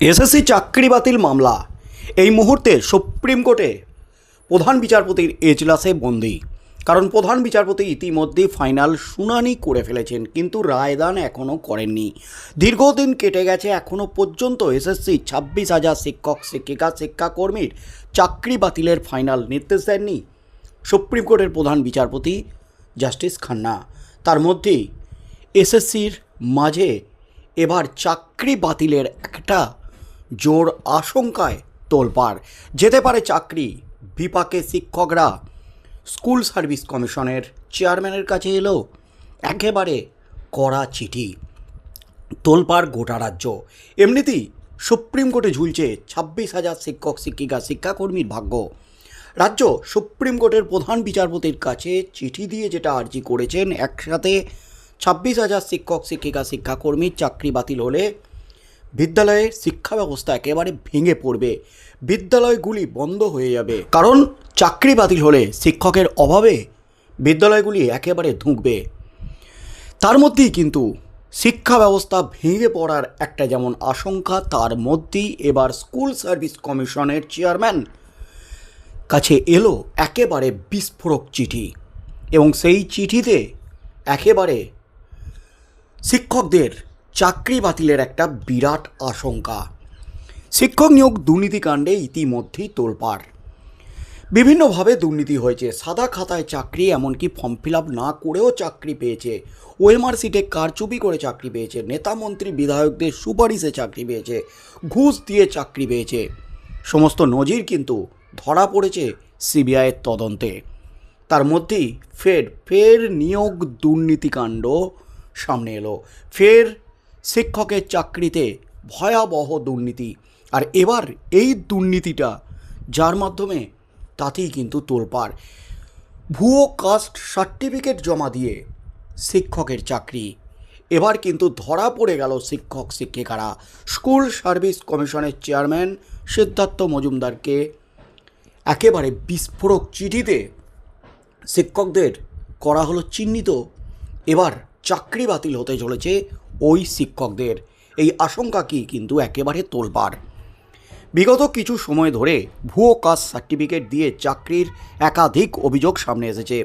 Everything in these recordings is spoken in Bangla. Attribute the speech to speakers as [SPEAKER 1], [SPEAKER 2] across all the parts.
[SPEAKER 1] এসএসসি চাকরি বাতিল মামলা। এই মুহূর্তে সুপ্রিম কোর্টে প্রধান বিচারপতির এজলাসে বন্দি। কারণ প্রধান বিচারপতি ইতিমধ্যে ফাইনাল শুনানি করে ফেলেছেন, কিন্তু রায়দান এখনও করেননি। দীর্ঘদিন কেটে গেছে এখনও পর্যন্ত এসএসসি ছাব্বিশ হাজার শিক্ষক, শিক্ষিকা, শিক্ষাকর্মীর চাকরি বাতিলের ফাইনাল নির্দেশ দেননি সুপ্রিম কোর্টের প্রধান বিচারপতি জাস্টিস খান্না। তার মধ্যেই এসএসসির মাঝে এবার চাকরি বাতিলের একটা জোর আশঙ্কায় তোলপাড়। যেতে পারে চাকরি, বিপাকে শিক্ষকরা। স্কুল সার্ভিস কমিশনের চেয়ারম্যানের কাছে এলো একেবারে কড়া চিঠি। তোলপাড় গোটা রাজ্য। এমনিতেই সুপ্রিম কোর্টে ঝুলছে ছাব্বিশ হাজার শিক্ষক, শিক্ষিকা, শিক্ষাকর্মীর ভাগ্য। রাজ্য সুপ্রিম কোর্টের প্রধান বিচারপতির কাছে চিঠি দিয়ে যেটা আর্জি করেছেন, একসাথে ছাব্বিশ হাজার শিক্ষক, শিক্ষিকা, শিক্ষাকর্মীর চাকরি বাতিল হলে বিদ্যালয়ের শিক্ষা ব্যবস্থা একেবারে ভেঙে পড়বে। বিদ্যালয়গুলি বন্ধ হয়ে যাবে। কারণ চাকরি বাতিল হলে শিক্ষকের অভাবে বিদ্যালয়গুলি একেবারে ধুঁকবে। তার মধ্যেই কিন্তু শিক্ষা ব্যবস্থা ভেঙে পড়ার একটা যেমন আশঙ্কা, তার মধ্যেই এবার স্কুল সার্ভিস কমিশনের চেয়ারম্যান কাছে এলো একেবারে বিস্ফোরক চিঠি এবং সেই চিঠিতে একেবারে শিক্ষকদের চাকরি বাতিলের একটা বিরাট আশঙ্কা। শিক্ষক নিয়োগ দুর্নীতিকাণ্ডে ইতিমধ্যেই তোলপাড়। বিভিন্নভাবে দুর্নীতি হয়েছে, সাদা খাতায় চাকরি, এমনকি ফর্ম ফিল আপ না করেও চাকরি পেয়েছে। ওএমআর সিটে কারচুপি করে চাকরি পেয়েছে, নেতা মন্ত্রী, বিধায়কদের সুপারিশে চাকরি পেয়েছে, ঘুষ দিয়ে চাকরি পেয়েছে। সমস্ত নজির কিন্তু ধরা পড়েছে সিবিআইয়ের তদন্তে। তার মধ্যেই ফের ফের নিয়োগ দুর্নীতিকাণ্ড সামনে এলো। ফের শিক্ষকের চাকরিতে ভয়াবহ দুর্নীতি। আর এবার এই দুর্নীতিটা, যার মাধ্যমে তাতেই কিন্তু তোলপাড়। ভুয়ো কাস্ট সার্টিফিকেট জমা দিয়ে শিক্ষকের চাকরি। এবার কিন্তু ধরা পড়ে গেল শিক্ষক, শিক্ষিকারা। স্কুল সার্ভিস কমিশনের চেয়ারম্যান সিদ্ধার্থ মজুমদারকে একেবারে বিস্ফোরক চিঠিতে শিক্ষকদের করা হলো চিহ্নিত। এবার চাকরি বাতিল হতে চলেছে ওই শিক্ষকদের। এই আশঙ্কা কি কিন্তু একেবারে তোলবার বিগত কিছু সময় ধরে ভুয়ো কাস্ট সার্টিফিকেট দিয়ে চাকরির একাধিক অভিযোগ সামনে এসেছে।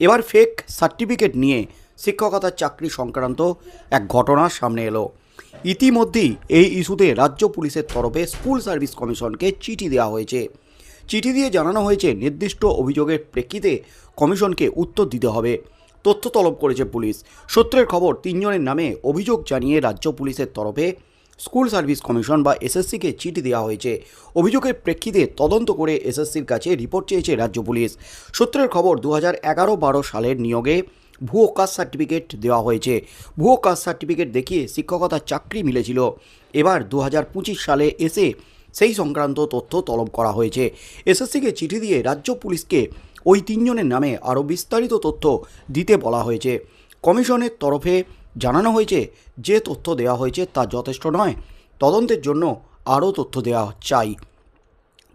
[SPEAKER 1] এবার ফেক সার্টিফিকেট নিয়ে শিক্ষকতার চাকরি সংক্রান্ত এক ঘটনা সামনে এলো। ইতিমধ্যেই এই ইস্যুতে রাজ্য পুলিশের তরফে স্কুল সার্ভিস কমিশনকে চিঠি দেওয়া হয়েছে। চিঠি দিয়ে জানানো হয়েছে, নির্দিষ্ট অভিযোগের প্রেক্ষিতে কমিশনকে উত্তর দিতে হবে। তথ্য তলব করেছে পুলিশ। সূত্রের খবর, তিনজনের নামে অভিযোগ জানিয়ে রাজ্য পুলিশের তরফে স্কুল সার্ভিস কমিশন বা এসএসসিকে চিঠি দেওয়া হয়েছে। অভিযোগের প্রেক্ষিতে তদন্ত করে এসএসসির কাছে রিপোর্ট চেয়েছে রাজ্য পুলিশ। সূত্রের খবর দু হাজার এগারো বারো সালের নিয়োগে ভুয়ো কাস্ট সার্টিফিকেট দেওয়া হয়েছে। ভুয়ো কাস্ট সার্টিফিকেট দেখিয়ে শিক্ষকতার চাকরি মিলেছিল। এবার দু হাজার পঁচিশ সালে এসে সেই সংক্রান্ত তথ্য তলব করা হয়েছে। এসএসসিকে চিঠি দিয়ে রাজ্য পুলিশকে ওই তিনজনের নামে আরও বিস্তারিত তথ্য দিতে বলা হয়েছে। কমিশনের তরফে জানানো হয়েছে যে তথ্য দেওয়া হয়েছে তা যথেষ্ট নয়। তদন্তের জন্য আরও তথ্য দেওয়া চাই।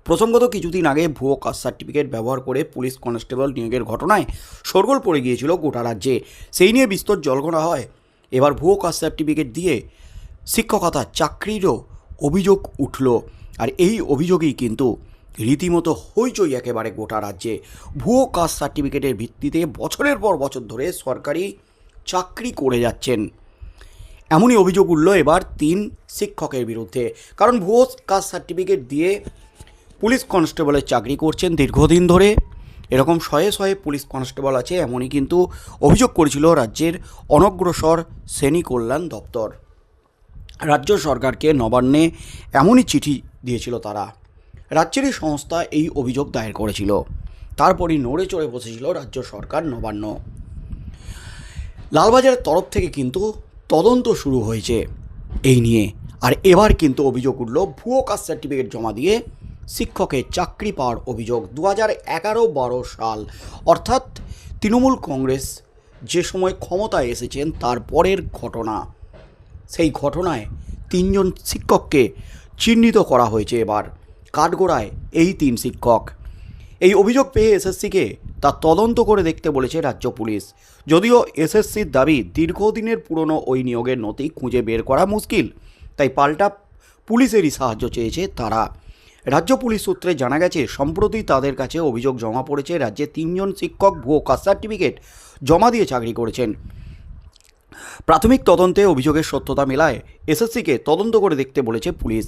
[SPEAKER 1] প্রসঙ্গত কিছুদিন আগে ভুয়ো কাস্ট সার্টিফিকেট ব্যবহার করে পুলিশ কনস্টেবল নিয়োগের ঘটনায় শোরগোল পড়ে গিয়েছিল গোটা রাজ্যে। সেই নিয়ে বিস্তর জলঘোলা হয়। এবার ভুয়ো কাস্ট সার্টিফিকেট দিয়ে শিক্ষকতা চাকরিরও অভিযোগ উঠল। আর এই অভিযোগেই কিন্তু রীতিমতো হইচই একেবারে গোটা রাজ্যে। ভুয়ো কাস্ট সার্টিফিকেটের ভিত্তিতে বছরের পর বছর ধরে সরকারি চাকরি করে যাচ্ছেন। এমনই অভিযোগ উঠল এবার তিন শিক্ষকের বিরুদ্ধে। কারণ ভুয়ো কাস্ট সার্টিফিকেট দিয়ে পুলিশ কনস্টেবলের চাকরি করছেন দীর্ঘদিন ধরে। এরকম শয়ে শয়ে পুলিশ কনস্টেবল আছে, এমনই কিন্তু অভিযোগ করেছিল রাজ্যের অনগ্রসর শ্রেণি কল্যাণ দপ্তর। রাজ্য সরকারকে নবান্নে এমনই চিঠি দিয়েছিল তারা। রাজ্যেরই সংস্থা এই অভিযোগ দায়ের করেছিল। তারপরই নড়ে চড়ে বসেছিল রাজ্য সরকার নবান্ন। লালবাজারের তরফ থেকে কিন্তু তদন্ত শুরু হয়েছে এই নিয়ে। আর এবার কিন্তু অভিযোগ উঠল, ভুয়ো কাস্ট সার্টিফিকেট জমা দিয়ে শিক্ষকের চাকরি পাওয়ার অভিযোগ দু হাজার এগারো বারো সাল। অর্থাৎ তৃণমূল কংগ্রেস যে সময় ক্ষমতায় এসেছেন, তার পরের ঘটনা। সেই ঘটনায় তিনজন শিক্ষককে চিহ্নিত করা হয়েছে এবার। কাঠগোড়ায় এই তিন শিক্ষক। এই অভিযোগ পেয়ে এসএসসিকে তা তদন্ত করে দেখতে বলেছে রাজ্য পুলিশ। যদিও এসএসসির দাবি দীর্ঘদিনের পুরনো ওই নিয়োগের নথি খুঁজে বের করা মুশকিল, তাই পাল্টা পুলিশেরই সাহায্য চেয়েছে তারা। রাজ্য পুলিশ সূত্রে জানা গেছে, সম্প্রতি তাদের কাছে অভিযোগ জমা পড়েছে, রাজ্যে তিনজন শিক্ষক ভুয়ো কাস্ট সার্টিফিকেট জমা দিয়ে চাকরি করেছেন। প্রাথমিক তদন্তে অভিযোগের সত্যতা মেলায় এসএসসিকে তদন্ত করে দেখতে বলেছে পুলিশ।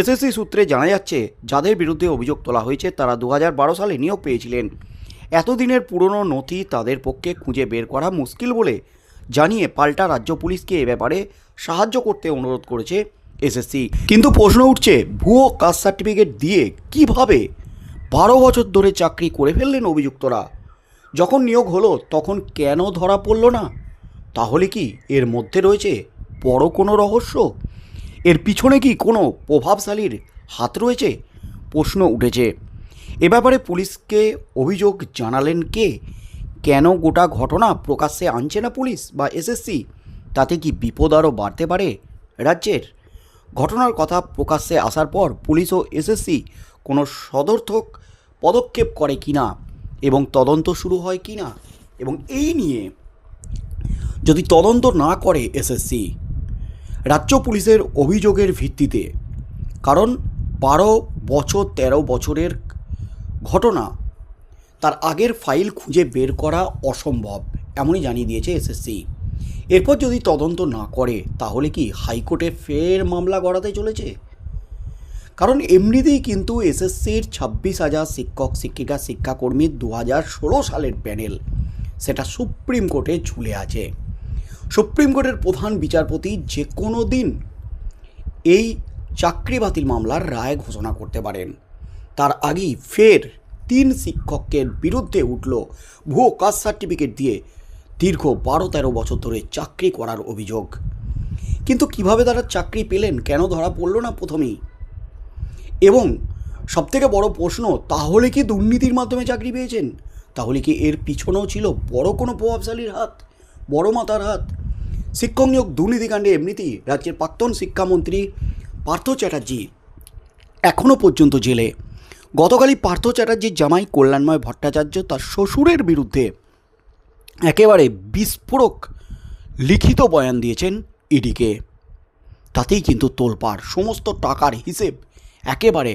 [SPEAKER 1] এসএসসি সূত্রে জানা যাচ্ছে, যাদের বিরুদ্ধে অভিযোগ তোলা হয়েছে, তারা দু হাজার বারো সালে নিয়োগ পেয়েছিলেন। এতদিনের পুরনো নথি তাদের পক্ষে খুঁজে বের করা মুশকিল বলে জানিয়ে পাল্টা রাজ্য পুলিশকে এ ব্যাপারে সাহায্য করতে অনুরোধ করেছে এসএসসি। কিন্তু প্রশ্ন উঠছে, ভুয়ো কাস্ট সার্টিফিকেট দিয়ে কীভাবে বারো বছর ধরে চাকরি করে ফেললেন অভিযুক্তরা? যখন নিয়োগ হলো, তখন কেন ধরা পড়ল না? তাহলে কি এর মধ্যে রয়েছে বড় কোনো রহস্য? এর পিছনে কি কোনো প্রভাবশালীর হাত রয়েছে? প্রশ্ন উঠেছে। এ ব্যাপারে পুলিশকে অভিযোগ জানালেন কে? কেন গোটা ঘটনা প্রকাশ্যে আনছে না পুলিশ বা এসএসসি তাতে কি বিপদ আরও বাড়তে পারে রাজ্যের? ঘটনার কথা প্রকাশ্যে আসার পর পুলিশ ও এসএসসি কোনো সদর্থক পদক্ষেপ করে কিনা? এবং তদন্ত শুরু হয় কিনা? এবং এই নিয়ে যদি তদন্ত না করে এসএসসি, রাজ্য পুলিশের অভিযোগের ভিত্তিতে, কারণ বারো বছর ১৩ বছরের ঘটনা, তার আগের ফাইল খুঁজে বের করা অসম্ভব, এমনই জানিয়ে দিয়েছে এসএসসি। এরপর যদি তদন্ত না করে, তাহলে কি হাইকোর্টে ফের মামলা গড়াতে চলেছে? কারণ এমনিতেই কিন্তু এসএসসির ছাব্বিশ হাজার শিক্ষক, শিক্ষিকা শিক্ষাকর্মীর দু হাজার ষোলো সালের প্যানেল, সেটা সুপ্রিম কোর্টে ঝুলে আছে। সুপ্রিম কোর্টের প্রধান বিচারপতি যে কোনো দিন এই চাকরি বাতিল মামলার রায় ঘোষণা করতে পারেন। তার আগেই ফের তিন শিক্ষকের বিরুদ্ধে উঠল ভুয়ো কাস্ট সার্টিফিকেট দিয়ে দীর্ঘ বারো তেরো বছর ধরে চাকরি করার অভিযোগ। কিন্তু কীভাবে তারা চাকরি পেলেন কেন ধরা পড়ল না প্রথমেই? এবং সবথেকে বড় প্রশ্ন, তাহলে কি দুর্নীতির মাধ্যমে চাকরি পেয়েছেন? তাহলে কি এর পিছনেও ছিল বড় কোনো প্রভাবশালীর হাত? বড় মাতার হাত। শিক্ষক নিয়োগ দুর্নীতিকাণ্ডে এমনিতেই রাজ্যের প্রাক্তন শিক্ষামন্ত্রী পার্থ চ্যাটার্জি এখনও পর্যন্ত জেলে। গতকালই পার্থ চ্যাটার্জির জামাই কল্যাণময় ভট্টাচার্য তার শ্বশুরের বিরুদ্ধে একেবারে বিস্ফোরক লিখিত বয়ান দিয়েছেন ইডিকে। তাতেই কিন্তু তোলপাড়, সমস্ত টাকার হিসেব একেবারে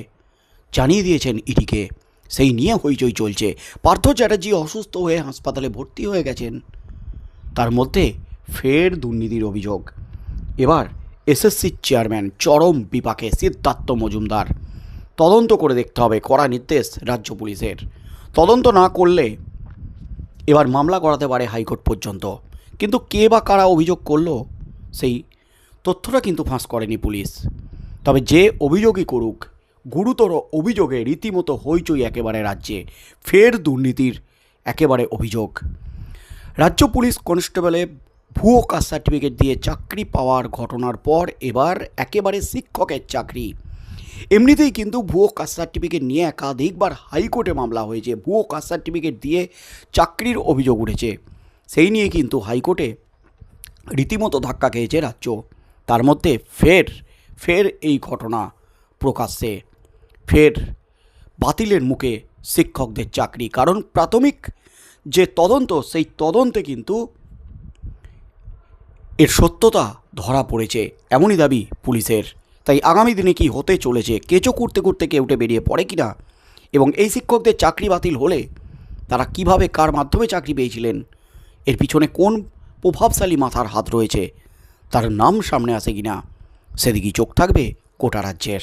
[SPEAKER 1] জানিয়ে দিয়েছেন ইডিকে। সেই নিয়ে হইচই চলছে। পার্থ চ্যাটার্জি অসুস্থ হয়ে হাসপাতালে ভর্তি হয়ে গেছেন। তার মধ্যে ফের দুর্নীতির অভিযোগ। এবার এসএসসির চেয়ারম্যান চরম বিপাকে সিদ্ধার্থ মজুমদার। তদন্ত করে দেখতে হবে কড়া নির্দেশ রাজ্য পুলিশের। তদন্ত না করলে এবার মামলা করাতে পারে হাইকোর্ট পর্যন্ত। কিন্তু কে বা কারা অভিযোগ করল, সেই তথ্যটা কিন্তু ফাঁস করেনি পুলিশ। তবে যে অভিযোগই করুক, গুরুতর অভিযোগে রীতিমতো হইচই একেবারে রাজ্যে। ফের দুর্নীতির একেবারে অভিযোগ। রাজ্য পুলিশ কনস্টেবলে ভুয়ো কাস্ট সার্টিফিকেট দিয়ে চাকরি পাওয়ার ঘটনার পর এবার একেবারে শিক্ষকের চাকরি। এমনিতেই কিন্তু ভুয়ো কাস্ট সার্টিফিকেট নিয়ে একাধিকবার হাইকোর্টে মামলা হয়েছে। ভুয়ো কাস্ট সার্টিফিকেট দিয়ে চাকরির অভিযোগ উঠেছে। সেই নিয়ে কিন্তু হাইকোর্টে রীতিমতো ধাক্কা খেয়েছে রাজ্য। তার মধ্যে ফের ফের এই ঘটনা প্রকাশ্যে। ফের বাতিলের মুখে শিক্ষকদের চাকরি। কারণ প্রাথমিক যে তদন্ত, সেই তদন্তে কিন্তু এর সত্যতা ধরা পড়েছে। এমনই দাবি পুলিশের। তাই আগামী দিনে কি হতে চলেছে, কেঁচো করতে করতে কেউ উঠে বেরিয়ে পড়ে কিনা? এবং এই শিক্ষকদের চাকরি বাতিল হলে তারা কীভাবে কার মাধ্যমে চাকরি পেয়েছিলেন? এর পিছনে কোন প্রভাবশালী মাথার হাত রয়েছে? তার নাম সামনে আসে কিনা? সেদিকেই চোখ থাকবে গোটা রাজ্যের।